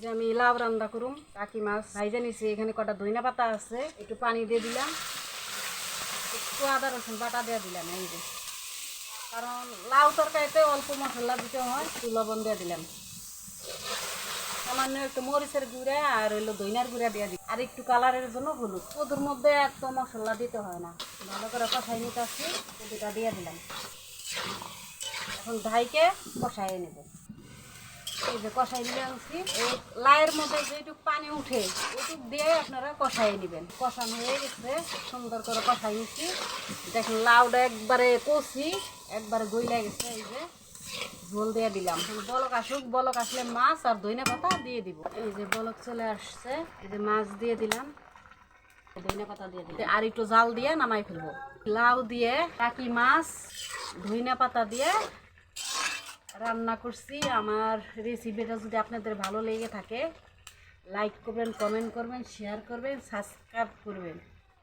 যে আমি লাউ রান্না করুম, টাকি মাছ ভাইজে নিছি। এখানে কটা ধইনা পাতা আছে, একটু পানি দিয়ে দিলাম। একটু আদা, রসুন বাটা দিয়ে দিলাম, এই যে। কারণ লাউ তরকারিতে অল্প মশলা দিতে হয়, একটু লবণ দিয়ে দিলাম। সামান্য একটু মরিচের গুঁড়া আর হইল দইনার গুঁড়া দিয়ে দিই আর একটু কালারের জন্য হলুদ। কদুর মধ্যে এত মশলা দিতে হয় না। ভালো করে কষাই নিতে আসছি কদুটা দিয়ে দিলাম। এখন ধাইকে কষাই নেব। এই যে কষাই নিয়ে আনছি। এই লাইয়ের মধ্যে যেটুক পানি উঠে ওটুক দিয়ে আপনারা কষাই নেবেন। কষানো হয়ে গেছে, সুন্দর করে কষাই নিচ্ছি। দেখেন লাউটা একবারে কষি, একবারে গইলা গেছে, এই যে ঝোল দিয়ে দিলাম। বলক আসুক, বলক আসলে মাছ আর ধইনা পাতা দিয়ে দিব। এই যে বলক চলে আসছে, এই যে মাছ দিয়ে দিলাম। ধইনা পাতা দিয়ে দিলাম। আর একটু জাল দিয়ে নামাই ফেলব। লাউ দিয়ে, টাকি মাছ, ধইনা পাতা দিয়ে রান্না করছি। আমার রেসিপিটা যদি আপনাদের ভালো লেগে থাকে লাইক করবেন কমেন্ট করবেন শেয়ার করবেন সাবস্ক্রাইব করবেন।